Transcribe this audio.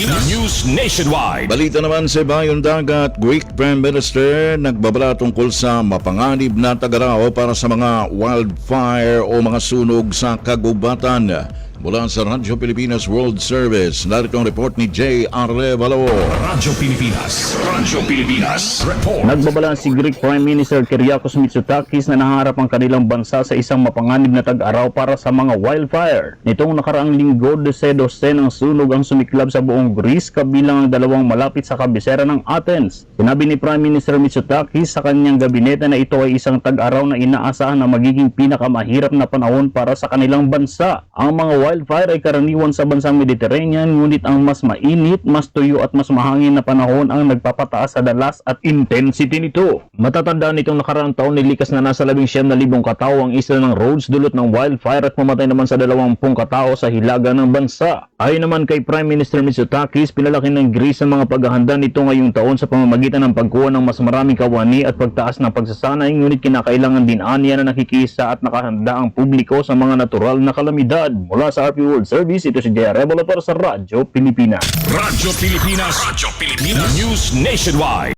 Pilipinas. News Nationwide. Balita naman sa Bayon Dagat, Greek Prime Minister nagbabala tungkol sa mapanganib na tagaraw para sa mga wildfire o mga sunog sa kagubatan. Mula sa Radyo Pilipinas World Service, narito ang report ni J.R. Valor. Radyo Pilipinas. Radyo Pilipinas. Report. Nagbabala si Greek Prime Minister Kyriakos Mitsotakis na naharap ang kanilang bansa sa isang mapanganib na tag-araw para sa mga wildfire. Nitong nakaraang linggo, dose-dose ng sunog ang sumiklab sa buong Greece kabilang ang dalawang malapit sa kabisera ng Athens. Sinabi ni Prime Minister Mitsotakis sa kanyang gabinete na ito ay isang tag-araw na inaasahan na magiging pinakamahirap na panahon para sa kanilang bansa. Ang mga wildfire ay karaniwan sa bansang Mediterranean ngunit ang mas mainit, mas tuyo at mas mahangin na panahon ang nagpapataas sa dalas at intensity nito. Matatandaan nitong nakaraang taon nilikas na nasa 19,000 katao ang isla ng Rhodes dulot ng wildfire at mamatay naman sa 20 katao sa hilaga ng bansa. Ayon naman kay Prime Minister Mitsotakis, pinalaki ng Greece ang mga paghahanda nito ngayong taon sa pamamagitan ng pagkuha ng mas maraming kawani at pagtaas ng pagsasanay ngunit kinakailangan din aniya na nakikisa at nakahanda ang publiko sa mga natural na kalamidad. Mula sa RP World Service, ito si Jaya Revolator sa Radyo Pilipinas. Radyo Pilipinas. Radyo Pilipinas. News Nationwide.